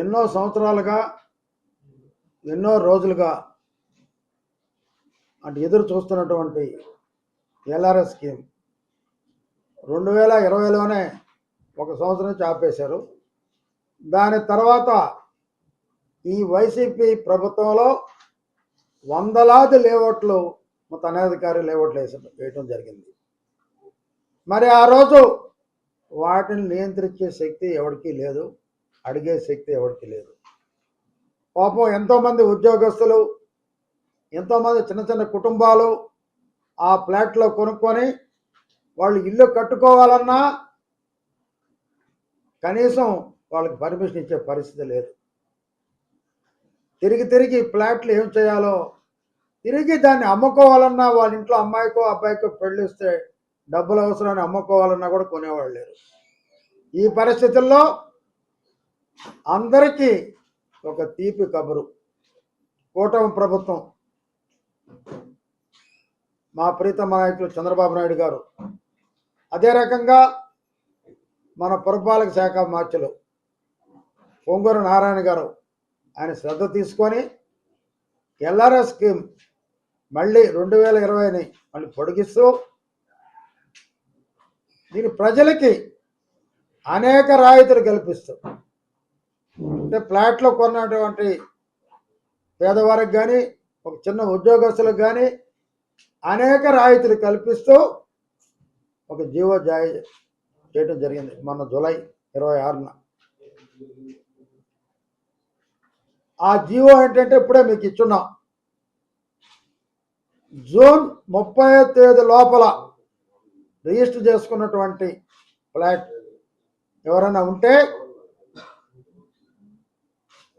ఎన్నో సంవత్సరాలుగా ఎన్నో రోజులుగా అంటే ఎదురు చూస్తున్నటువంటి ఎల్ఆర్ఎస్ స్కీమ్ రెండు వేల ఇరవైలోనే ఒక సంవత్సరం నుంచి ఆపేశారు. దాని తర్వాత ఈ వైసీపీ ప్రభుత్వంలో వందలాది లేఅవుట్లు మా తనాధికారి లేఅవుట్లు వేసి వేయటం జరిగింది. మరి ఆ రోజు వాటిని నియంత్రించే శక్తి ఎవరికీ లేదు. అడిగే శక్తి ఎవరికి లేదు. పాపం ఎంతోమంది ఉద్యోగస్తులు ఎంతోమంది చిన్న చిన్న కుటుంబాలు ఆ ఫ్లాట్లో కొనుక్కొని వాళ్ళు ఇల్లు కట్టుకోవాలన్నా కనీసం వాళ్ళకి పర్మిషన్ ఇచ్చే పరిస్థితి లేదు. తిరిగి తిరిగి ఫ్లాట్లు ఏం చేయాలో తిరిగి దాన్ని అమ్ముకోవాలన్నా వాళ్ళ ఇంట్లో అమ్మాయికో అబ్బాయికో పెళ్ళిస్తే డబ్బులు అవసరాన్ని అమ్ముకోవాలన్నా కూడా కొనేవాళ్ళు లేరు. ఈ పరిస్థితుల్లో అందరికీ ఒక తీపి కబురు. కూటమి ప్రభుత్వం మా ప్రీతమ నాయకులు చంద్రబాబు నాయుడు గారు అదే రకంగా మన పురపాలక శాఖ మార్చులు పొంగూరు నారాయణ గారు ఆయన శ్రద్ధ తీసుకొని ఎల్ఆర్ఎస్ స్కీమ్ మళ్ళీ రెండు వేల ఇరవైని మళ్ళీ పొడిగిస్తూ దీని ప్రజలకి అనేక రాయితీలు కల్పిస్తూ అంటే ఫ్లాట్లో కొన్నటువంటి పేదవారికి కానీ ఒక చిన్న ఉద్యోగస్తులకు కానీ అనేక రాయితీలు కల్పిస్తూ ఒక జీవో జాయి చేయడం జరిగింది మొన్న జూలై ఇరవై ఆరున. ఆ జీవో ఏంటంటే ఇప్పుడే మీకు ఇచ్చున్నాం. జూన్ ముప్పై తేదీ లోపల రిజిస్టర్ చేసుకున్నటువంటి ఫ్లాట్ ఎవరైనా ఉంటే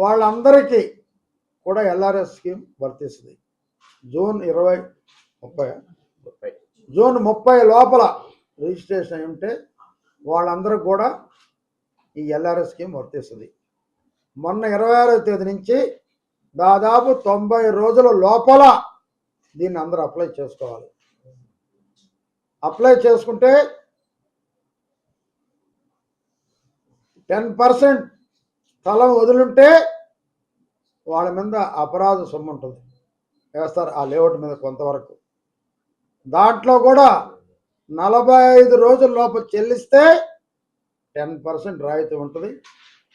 వాళ్ళందరికీ కూడా ఎల్ఆర్ఎస్ స్కీమ్ వర్తిస్తుంది. జూన్ ఇరవై ముప్పై. ముప్పై. జూన్ ముప్పై లోపల రిజిస్ట్రేషన్ అయి ఉంటే వాళ్ళందరూ కూడా ఈ ఎల్ఆర్ఎస్ స్కీమ్ వర్తిస్తుంది. మొన్న ఇరవై ఆరో తేదీ నుంచి దాదాపు తొంభై రోజుల లోపల దీన్ని అందరూ అప్లై చేసుకోవాలి. అప్లై చేసుకుంటే టెన్ పర్సెంట్ స్థలం వదులుంటే వాళ్ళ మీద అపరాధ సొమ్ము ఉంటుంది. వేస్తారు ఆ లేఅవుట్ మీద కొంతవరకు. దాంట్లో కూడా నలభై ఐదు రోజుల లోపల చెల్లిస్తే టెన్ పర్సెంట్ రాయితీ ఉంటుంది.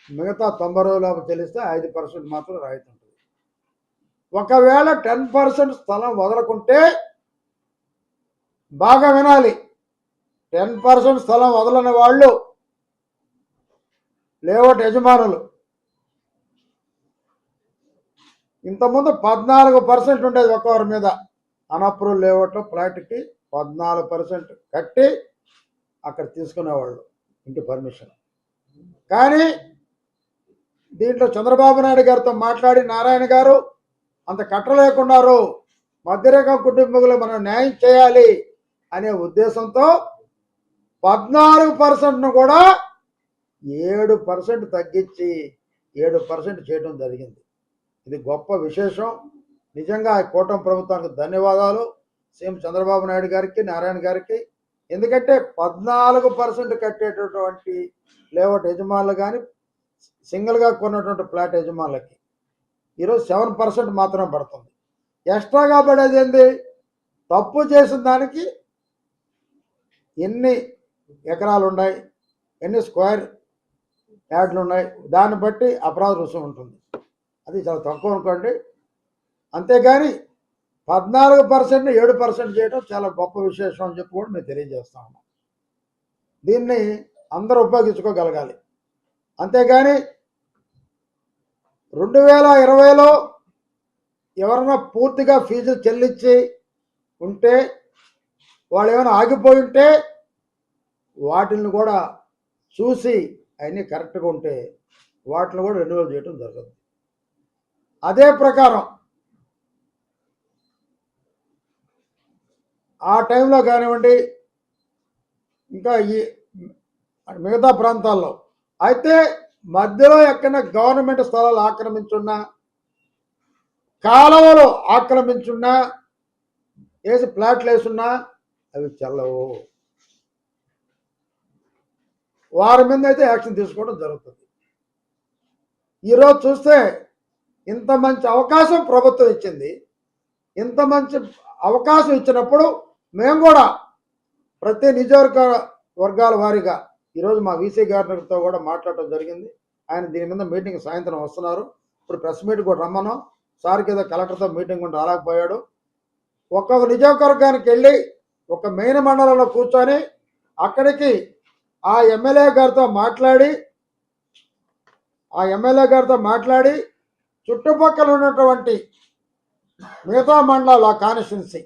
మిగతా తొంభై రోజుల లోపల చెల్లిస్తే ఐదు పర్సెంట్ మాత్రం రాయితీ ఉంటుంది. ఒకవేళ టెన్ పర్సెంట్ స్థలం వదలకుంటే బాగా వినాలి. టెన్ పర్సెంట్ స్థలం వదలని వాళ్ళు లేఅవుట్ యజమానులు ఇంతకుముందు పద్నాలుగు పర్సెంట్ ఉండేది ఒక్కొక్కరి మీద. అనప్రూవ్ లేఅవుట్లో ఫ్లాట్కి పద్నాలుగు పర్సెంట్ కట్టి అక్కడ తీసుకునేవాళ్ళు ఇంటి పర్మిషన్. కానీ దీంట్లో చంద్రబాబు నాయుడు గారితో మాట్లాడి నారాయణ గారు అంత కట్టలేకున్నారు. మధ్యరేఖ కుటుంబీకులు మనం న్యాయం చేయాలి అనే ఉద్దేశంతో పద్నాలుగు పర్సెంట్ను కూడా ఏడు పర్సెంట్ తగ్గించి ఏడు పర్సెంట్ చేయడం జరిగింది. ఇది గొప్ప విశేషం. నిజంగా ఈ కూటమి ప్రభుత్వానికి ధన్యవాదాలు. సీఎం చంద్రబాబు నాయుడు గారికి నారాయణ గారికి. ఎందుకంటే పద్నాలుగు పర్సెంట్ కట్టేటటువంటి లేఅవుట్ యజమానులు కానీ సింగిల్గా కొన్నటువంటి ఫ్లాట్ యజమానులకి ఈరోజు సెవెన్ పర్సెంట్ మాత్రమే పడుతుంది. ఎక్స్ట్రాగా పడేది ఏంది? తప్పు చేసిన దానికి ఎన్ని ఎకరాలు ఉన్నాయి? ఎన్ని స్క్వేర్ యార్డ్లు ఉన్నాయి? దాన్ని బట్టి అపరాధ రుసుము ఉంటుంది. అది చాలా తక్కువ అనుకోండి. అంతేగాని పద్నాలుగు పర్సెంట్ ఏడు పర్సెంట్ చేయడం చాలా గొప్ప విశేషం అని చెప్పి కూడా మేము తెలియజేస్తా ఉన్నాం. దీన్ని అందరూ ఉపయోగించుకోగలగాలి. అంతేగాని రెండు వేల ఇరవైలో ఎవరైనా పూర్తిగా ఫీజు చెల్లించి ఉంటే వాళ్ళు ఏమైనా ఆగిపోయి ఉంటే వాటిని కూడా చూసి అవన్నీ కరెక్ట్గా ఉంటే వాటిని కూడా రెన్యువల్ చేయడం జరుగుతుంది అదే ప్రకారం ఆ టైంలో కానివ్వండి ఇంకా ఈ మిగతా ప్రాంతాల్లో. అయితే మధ్యలో ఎక్కడ గవర్నమెంట్ స్థలాలు ఆక్రమించున్నా కాలువలు ఆక్రమించున్నా వేసి ప్లాట్లు వేసున్నా అవి చెల్లవు. వారి మీద అయితే యాక్షన్ తీసుకోవడం జరుగుతుంది. ఈరోజు చూస్తే ఇంత మంచి అవకాశం ప్రభుత్వం ఇచ్చింది. ఇంత మంచి అవకాశం ఇచ్చినప్పుడు మేము కూడా ప్రతి నియోజకవర్గ వర్గాల వారీగా ఈరోజు మా వీసీ గారితో కూడా మాట్లాడటం జరిగింది. ఆయన దీని మీద మీటింగ్ సాయంత్రం వస్తున్నారు. ఇప్పుడు ప్రెస్ మీట్ కూడా రమ్మను. సార్కి ఏదో కలెక్టర్తో మీటింగ్ కూడా రాలేకపోయాడు. ఒక్కొక్క నియోజకవర్గానికి వెళ్ళి ఒక మెయిన్ మండలంలో కూర్చొని అక్కడికి ఆ ఎమ్మెల్యే గారితో మాట్లాడి ఆ ఎమ్మెల్యే గారితో మాట్లాడి చుట్టుపక్కల ఉన్నటువంటి మిగతా మండలాలు ఆ కాన్స్టిట్యున్సీ.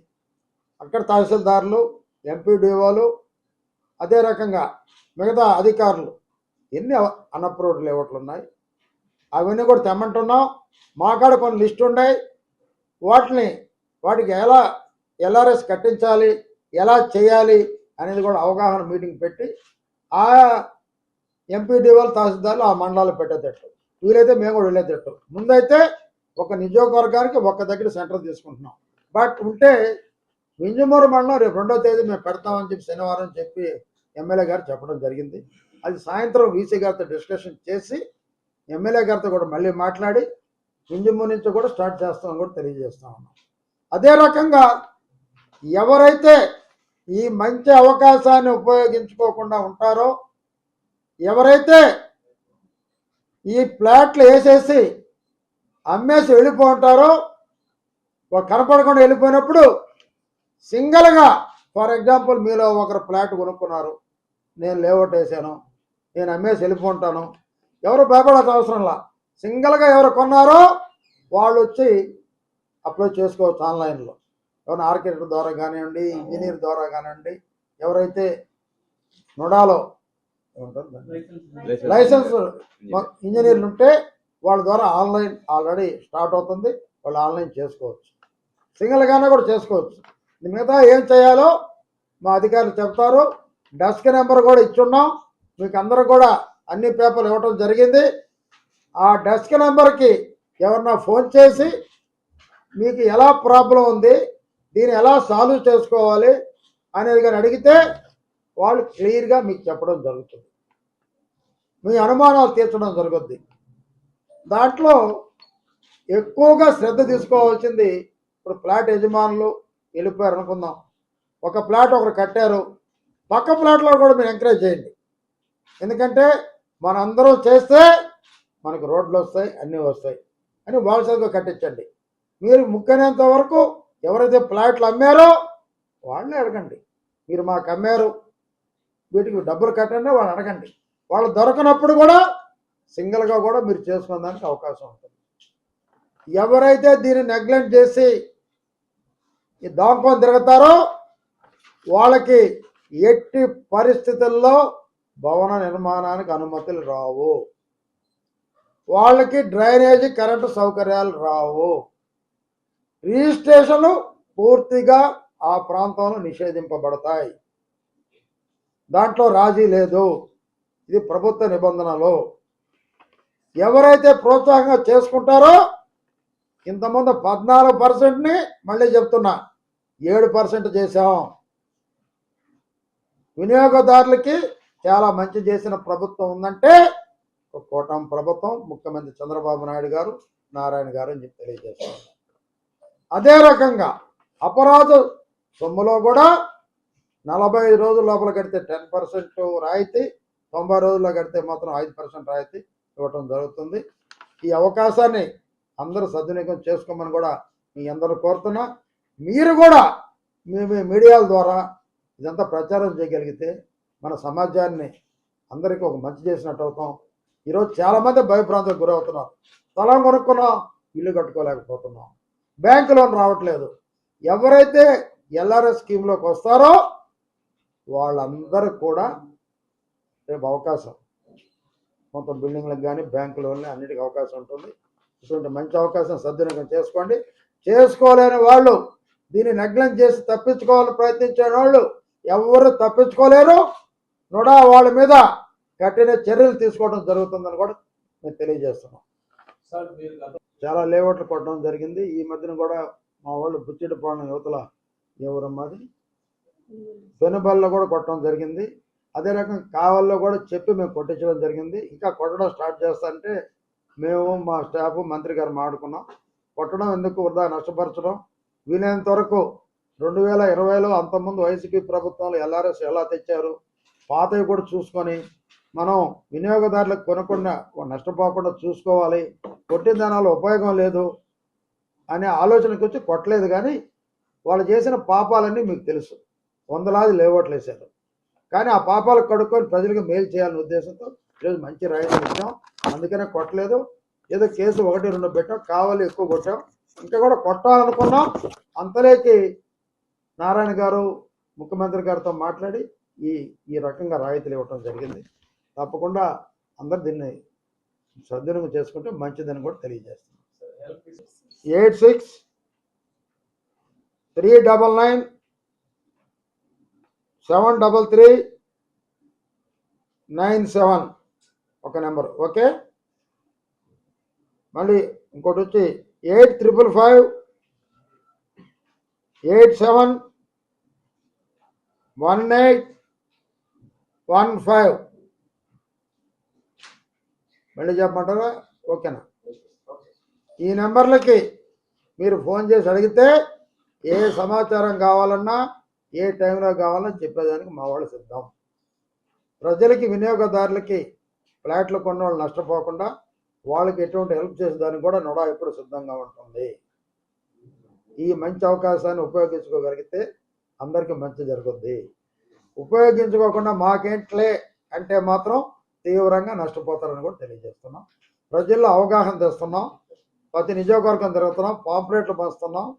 అక్కడ తహసీల్దారులు ఎంపీడీఓలు అదే రకంగా మిగతా అధికారులు. ఎన్ని అన్అప్రూవ్డ్ లేఅవుట్లు ఉన్నాయి? అవన్నీ కూడా తెమ్మంటున్నాం. మాకాడ కొన్ని లిస్ట్ ఉన్నాయి. వాటిని వాటికి ఎలా ఎల్ఆర్ఎస్ కట్టించాలి ఎలా చేయాలి అనేది కూడా అవగాహన మీటింగ్ పెట్టి ఆ ఎంపీడీఓలు తహసీల్దార్లు ఆ మండలాలు పెట్టేటట్టు. వీలైతే మేము కూడా వెళ్ళేటట్టు. ముందైతే ఒక నియోజకవర్గానికి ఒక్క దగ్గర సెంటర్ తీసుకుంటున్నాం. బట్ ఉంటే వింజమూరు మండలం రేపు రెండో తేదీ మేము పెడతామని చెప్పి శనివారం చెప్పి ఎమ్మెల్యే గారు చెప్పడం జరిగింది. అది సాయంత్రం వీసీ గారితో డిస్కషన్ చేసి ఎమ్మెల్యే గారితో కూడా మళ్ళీ మాట్లాడి వింజమూరు నుంచి కూడా స్టార్ట్ చేస్తామని కూడా తెలియజేస్తా ఉన్నాం. అదే రకంగా ఎవరైతే ఈ మంచి అవకాశాన్ని ఉపయోగించుకోకుండా ఉంటారో ఎవరైతే ఈ ప్లాట్లు వేసేసి అమ్మేసి వెళ్ళిపోంటారో కనపడకుండా వెళ్ళిపోయినప్పుడు సింగిల్గా ఫర్ ఎగ్జాంపుల్ మీలో ఒకరు ఫ్లాట్ కొనుక్కున్నారు నేను లేఅవుట్ వేసాను నేను అమ్మేసి వెళ్ళిపోంటాను ఎవరు భయపడాల్సిన అవసరంలా సింగిల్గా ఎవరు కొన్నారో వాళ్ళు వచ్చి అప్లోడ్ చేసుకోవచ్చు ఆన్లైన్లో. ఎవరైనా ఆర్కిటెక్ట్ ద్వారా కానివ్వండి ఇంజనీర్ ద్వారా కానివ్వండి ఎవరైతే నుడాలో ఏమంటారు? లైసెన్స్. ఇంజనీర్లు ఉంటే వాళ్ళ ద్వారా ఆన్లైన్ ఆల్రెడీ స్టార్ట్ అవుతుంది. వాళ్ళు ఆన్లైన్ చేసుకోవచ్చు. సింగిల్గానే కూడా చేసుకోవచ్చు. మిగతా ఏం చేయాలో మా అధికారులు చెప్తారు. డెస్క్ నెంబర్ కూడా ఇచ్చున్నాం. మీకు అందరూ కూడా అన్ని పేపర్లు ఇవ్వటం జరిగింది. ఆ డెస్క్ నెంబర్కి ఎవరన్నా ఫోన్ చేసి మీకు ఎలా ప్రాబ్లం ఉంది దీన్ని ఎలా సాల్వ్ చేసుకోవాలి అనేది కానీ అడిగితే వాళ్ళు క్లియర్గా మీకు చెప్పడం జరుగుతుంది. మీ అనుమానాలు తీర్చడం జరుగుద్ది. దాంట్లో ఎక్కువగా శ్రద్ధ తీసుకోవాల్సింది ఇప్పుడు ఫ్లాట్ యజమానులు వెళ్ళిపోయారు అనుకుందాం. ఒక ఫ్లాట్ ఒకరు కట్టారు. పక్క ఫ్లాట్లో కూడా మీరు ఎంకరేజ్ చేయండి. ఎందుకంటే మనందరం చేస్తే మనకు రోడ్లు వస్తాయి అన్నీ వస్తాయి. అని వారసత్వంగా కట్టించండి. మీరు ముక్కనేంత వరకు ఎవరైతే ఫ్లాట్లు అమ్మారో వాళ్ళని అడగండి. మీరు మాకు అమ్మారు. వీటికి డబ్బులు కట్టండి వాళ్ళు అడగండి. వాళ్ళు దొరకనప్పుడు కూడా సింగిల్గా కూడా మీరు చేసుకోవడానికి అవకాశం ఉంటుంది. ఎవరైతే దీన్ని నెగ్లెక్ట్ చేసి ఈ దాంకొని తిరుగుతారో వాళ్ళకి ఎట్టి పరిస్థితుల్లో భవన నిర్మాణానికి అనుమతులు రావు. వాళ్ళకి డ్రైనేజీ కరెంటు సౌకర్యాలు రావు. రిజిస్ట్రేషన్లు పూర్తిగా ఆ ప్రాంతంలో నిషేధింపబడతాయి. దాంట్లో రాజీ లేదు. ఇది ప్రభుత్వ నిబంధనలు. ఎవరైతే ప్రోత్సాహంగా చేసుకుంటారో ఇంతకుముందు పద్నాలుగు పర్సెంట్ని మళ్ళీ చెప్తున్నా ఏడు పర్సెంట్ చేశాం. వినియోగదారులకి చాలా మంచి చేసిన ప్రభుత్వం ఉందంటే ఒక ప్రభుత్వం ముఖ్యమంత్రి చంద్రబాబు నాయుడు గారు నారాయణ గారు అని చెప్పి తెలియజేస్తాం. అదే రకంగా అపరాధ సొమ్ములో కూడా నలభై ఐదు రోజుల లోపల కడితే టెన్ పర్సెంట్ రాయితీ తొంభై రోజుల్లో కడితే మాత్రం ఐదు పర్సెంట్ రాయితీ ఇవ్వటం జరుగుతుంది. ఈ అవకాశాన్ని అందరూ సద్వినియోగం చేసుకోమని కూడా మీ అందరూ కోరుతున్నా. మీరు కూడా మీ మీ మీడియాల ద్వారా ఇదంతా ప్రచారం చేయగలిగితే మన సమాజాన్ని అందరికీ ఒక మంచి చేసినట్టు అవుతాం. ఈరోజు చాలామంది భయభ్రాంతులకు గురవుతున్నారు. స్థలం కొనుక్కున్నాం ఇల్లు కట్టుకోలేకపోతున్నాం. బ్యాంకు లోన్ రావట్లేదు. ఎవరైతే ఎల్ఆర్ఎస్ స్కీమ్లోకి వస్తారో వాళ్ళందరూ కూడా రేపు అవకాశం. మొత్తం బిల్డింగ్లకు కానీ బ్యాంకు లోన్లు అన్నిటికీ అవకాశం ఉంటుంది. ఇటువంటి మంచి అవకాశం సద్వినియోగం చేసుకోండి. చేసుకోలేని వాళ్ళు దీన్ని నెగ్లెక్ట్ చేసి తప్పించుకోవాలని ప్రయత్నించే వాళ్ళు ఎవరు తప్పించుకోలేరు. నుడా వాళ్ళ మీద కఠిన చర్యలు తీసుకోవడం జరుగుతుందని కూడా మేము తెలియజేస్తున్నాం సార్ మీరు గత చాలా లేఅవుట్లు కొట్టడం జరిగింది. ఈ మధ్యన కూడా మా వాళ్ళు బుచ్చిడిపాలెం యువతల ఎవరమ్మాది పెనుబల్లో కూడా కొట్టడం జరిగింది. అదే రకం కావల్లో కూడా చెప్పి మేము కొట్టించడం జరిగింది. ఇంకా కొట్టడం స్టార్ట్ చేస్తాంటే మేము మా స్టాఫ్ మంత్రి గారు మాడుకున్నాం కొట్టడం ఎందుకు వృధా నష్టపరచడం? వీలైనంత వరకు రెండు వేల ఇరవైలో అంతకుముందు వైసీపీ ప్రభుత్వాలు ఎల్ఆర్ఎస్ ఎలా తెచ్చారు? పాతవి కూడా చూసుకొని మనం వినియోగదారులకు కొనకుండా నష్టపోకుండా చూసుకోవాలి. కొట్టిన దానాలు ఉపయోగం లేదు అనే ఆలోచనకు వచ్చి కొట్టలేదు కానీ వాళ్ళు చేసిన పాపాలన్నీ మీకు తెలుసు. వందలాది లేవట్లేసారు కానీ ఆ పాపాలు కడుక్కొని ప్రజలకు మేలు చేయాలనే ఉద్దేశంతో ఈరోజు మంచి రాయితీలు ఇచ్చాం. అందుకనే కొట్టలేదు. ఏదో కేసు ఒకటి రెండు పెట్టాం. కావాలి ఎక్కువ కొట్టాం. ఇంకా కూడా కొట్టాలనుకున్నాం. అంతలేకి నారాయణ గారు ముఖ్యమంత్రి గారితో మాట్లాడి ఈ ఈ రకంగా రాయితీలు ఇవ్వటం జరిగింది. తప్పకుండా అందరు దీన్ని సద్వినియోగం చేసుకుంటే మంచిదని కూడా తెలియజేస్తున్నాం. Eight six three double nine seven double three nine seven ఒక నెంబర్. ఓకే? మళ్ళీ ఇంకోటి వచ్చి eight triple five eight seven one eight one five. మళ్ళీ చెప్పమంటారా? ఓకేనా? ఈ నెంబర్లకి మీరు ఫోన్ చేసి అడిగితే ఏ సమాచారం కావాలన్నా ఏ టైంలో కావాలో చెప్పేదానికి మా వాళ్ళు సిద్ధం. ప్రజలకి వినియోగదారులకి ఫ్లాట్లు కొన్న వాళ్ళు నష్టపోకుండా వాళ్ళకి ఎటువంటి హెల్ప్ చేసేదానికి కూడా నొడా ఎప్పుడు సిద్ధంగా ఉంటుంది. ఈ మంచి అవకాశాన్ని ఉపయోగించుకోగలిగితే అందరికీ మంచి జరుగుద్ది. ఉపయోగించుకోకుండా మాకేంట్లే అంటే మాత్రం తీవ్రంగా నష్టపోతారని కూడా తెలియజేస్తున్నాం. ప్రజల్లో అవగాహన తెస్తున్నాం. ప్రతి నియోజకవర్గం తిరుగుతున్నాం. పాంప్లెట్లు పంచుతున్నాం.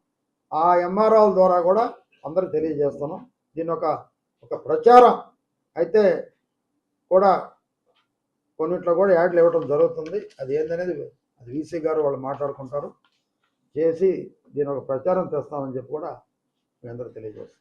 ఆ ఎంఆర్ఓల ద్వారా కూడా అందరూ తెలియజేస్తున్నాం దీని ఒక ఒక ప్రచారం అయితే కూడా కొన్నిట్లో కూడా యాడ్లు ఇవ్వడం జరుగుతుంది. అది ఏందనేది అది వీసీ గారు వాళ్ళు మాట్లాడుకుంటారు. చేసి దీని ఒక ప్రచారం తెస్తామని చెప్పి కూడా మీ అందరూ తెలియజేస్తాం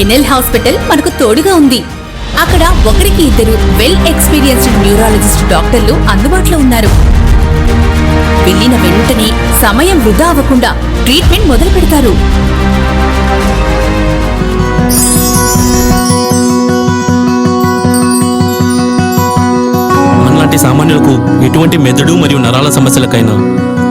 ఎన్ఎల్ హాస్పిటల్ మనకు తోడుగా ఉంది. అక్కడ ఒకరికి ఇద్దరు వెల్ ఎక్స్పీరియన్స్డ్ న్యూరాలజిస్ట్ డాక్టర్లు అందుబాటులో ఉన్నారు. వెళ్ళిన వెంటనే సమయం వృధా అవ్వకుండా ట్రీట్మెంట్ మొదలు పెడతారు. మనలాంటి సామాన్యులకు ఎటువంటి మెదడు మరియు నరాల సమస్యలకైనా